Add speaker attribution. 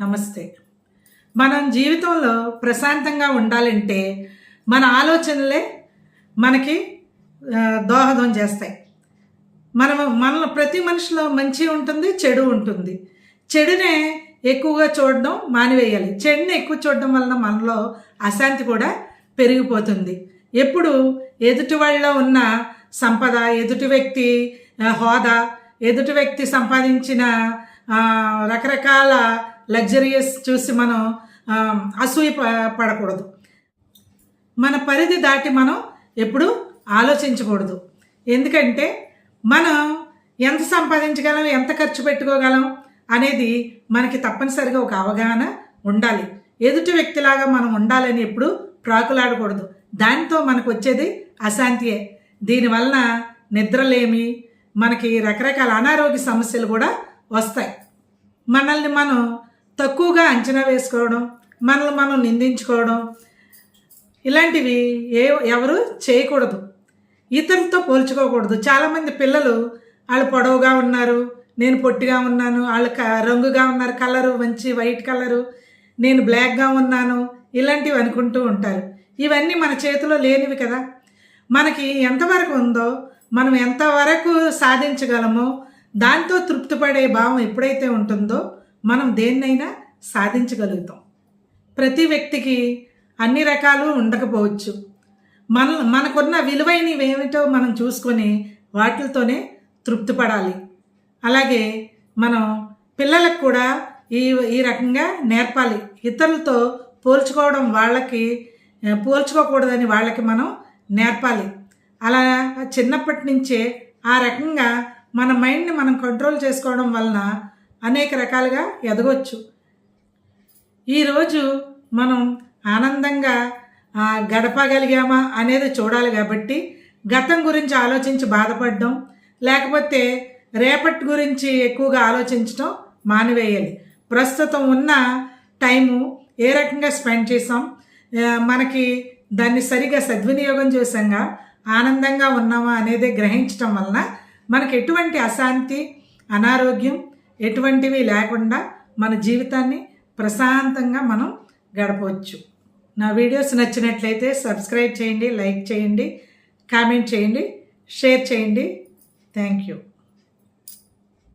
Speaker 1: నమస్తే. మనం జీవితంలో ప్రశాంతంగా ఉండాలంటే మన ఆలోచనలే మనకి దోహదం చేస్తాయి. మనం మన ప్రతి మనిషిలో మంచి ఉంటుంది చెడు ఉంటుంది. చెడునే ఎక్కువగా చూడడం మానివేయాలి. చెడుని ఎక్కువ చూడడం వలన మనలో అశాంతి కూడా పెరిగిపోతుంది. ఎప్పుడు ఎదుటి వాళ్ళలో ఉన్న సంపద ఎదుటి వ్యక్తి హోదా ఎదుటి వ్యక్తి సంపాదించిన రకరకాల లగ్జరియస్ చూసి మనం అసూయ ప- పడకూడదు. మన పరిధి దాటి మనం ఎప్పుడు ఆలోచించకూడదు. ఎందుకంటే మనం ఎంత సంపాదించగలం ఎంత ఖర్చు పెట్టుకోగలం అనేది మనకి తప్పనిసరిగా ఒక అవగాహన ఉండాలి. ఎదుటి వ్యక్తిలాగా మనం ఉండాలని ఎప్పుడు ప్రాకులాడకూడదు. దాంతో మనకు వచ్చేది అశాంతియే. దీనివలన నిద్రలేమి మనకి రకరకాల అనారోగ్య సమస్యలు కూడా వస్తాయి. మనల్ని మనం తక్కువగా అంచనా వేసుకోవడం మనల్ని మనం నిందించుకోవడం ఇలాంటివి ఏ ఎవరు చేయకూడదు. ఇతరులతో పోల్చుకోకూడదు. చాలామంది పిల్లలు వాళ్ళు పొడవుగా ఉన్నారు నేను పొట్టిగా ఉన్నాను వాళ్ళు క రంగుగా ఉన్నారు కలరు మంచి వైట్ కలరు నేను బ్లాక్గా ఉన్నాను ఇలాంటివి అనుకుంటూ ఉంటారు. ఇవన్నీ మన చేతిలో లేనివి కదా. మనకి ఎంతవరకు ఉందో మనం ఎంతవరకు సాధించగలమో దాంతో తృప్తిపడే భావం ఎప్పుడైతే ఉంటుందో మనం దేన్నైనా సాధించగలుగుతాం. ప్రతి వ్యక్తికి అన్ని రకాలు ఉండకపోవచ్చు. మన మనకున్న విలువైనవి ఏమిటో మనం చూసుకొని వాటితోనే తృప్తి పడాలి అలాగే మనం పిల్లలకు కూడా ఈ ఈ రకంగా నేర్పాలి. ఇతరులతో పోల్చుకోవడం వాళ్ళకి పోల్చుకోకూడదని వాళ్ళకి మనం నేర్పాలి. అలా చిన్నప్పటి నుంచే ఆ రకంగా మన మైండ్ని మనం కంట్రోల్ చేసుకోవడం వలన అనేక రకాలుగా ఎదగొచ్చు. ఈరోజు మనం ఆనందంగా గడపగలిగామా అనేది చూడాలి కాబట్టి గతం గురించి ఆలోచించి బాధపడడం లేకపోతే రేపటి గురించి ఎక్కువగా ఆలోచించడం మానివేయాలి. ప్రస్తుతం ఉన్న టైము ఏ రకంగా స్పెండ్ చేసాం మనకి దాన్ని సరిగా సద్వినియోగం చేసాంగా ఆనందంగా ఉన్నామా అనేది గ్రహించటం వలన మనకి ఎటువంటి అశాంతి అనారోగ్యం ఎటువంటివి లేకుండా మన జీవితాన్ని ప్రశాంతంగా మనం గడపవచ్చు. నా వీడియోస్ నచ్చినట్లయితే సబ్స్క్రైబ్ చేయండి లైక్ చేయండి కామెంట్ చేయండి షేర్ చేయండి. Thank you.